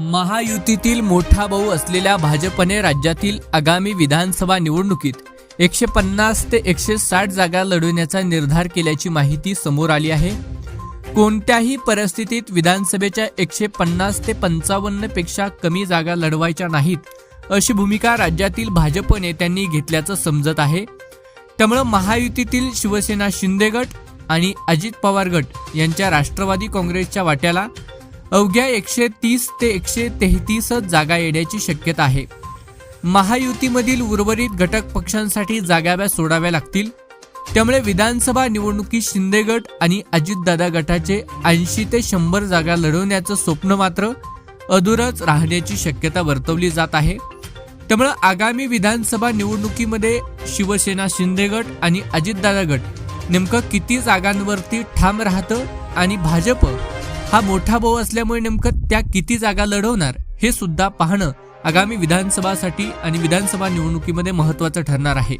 महायुतीतील मोठा भाऊ असलेल्या भाजपने राज्यातील आगामी विधानसभा निवडणुकीत एकशे पन्नास ते एकशे साठ जागा लढवण्याचा निर्धार केल्याची माहिती समोर आली आहे. कोणत्याही परिस्थितीत विधानसभेच्या एकशे पन्नास ते पंचावन्नपेक्षा कमी जागा लढवायच्या नाहीत अशी भूमिका राज्यातील भाजप नेत्यांनी घेतल्याचं समजत आहे. त्यामुळं महायुतीतील शिवसेना शिंदे गट आणि अजित पवार गट यांच्या राष्ट्रवादी काँग्रेसच्या वाट्याला अवघ्या एकशे तीस ते एकशे तेहतीसच जागा येण्याची शक्यता आहे. महायुतीमधील उर्वरित घटक पक्षांसाठी जागाव्या सोडाव्या लागतील. त्यामुळे विधानसभा निवडणुकीत शिंदे गट आणि अजितदादा गटाचे ऐंशी ते शंभर जागा लढवण्याचं स्वप्न मात्र अधूरच राहण्याची शक्यता वर्तवली जात आहे. त्यामुळे आगामी विधानसभा निवडणुकीमध्ये शिवसेना शिंदे गट आणि अजितदादा गट नेमकं किती जागांवरती ठाम राहतं आणि भाजप हा मोठा भाऊ असल्यामुळे नेमकं त्या किती जागा लढवणार हे सुद्धा पाहणं आगामी विधानसभासाठी आणि विधानसभा निवडणुकीमध्ये महत्त्वाचं ठरणार आहे.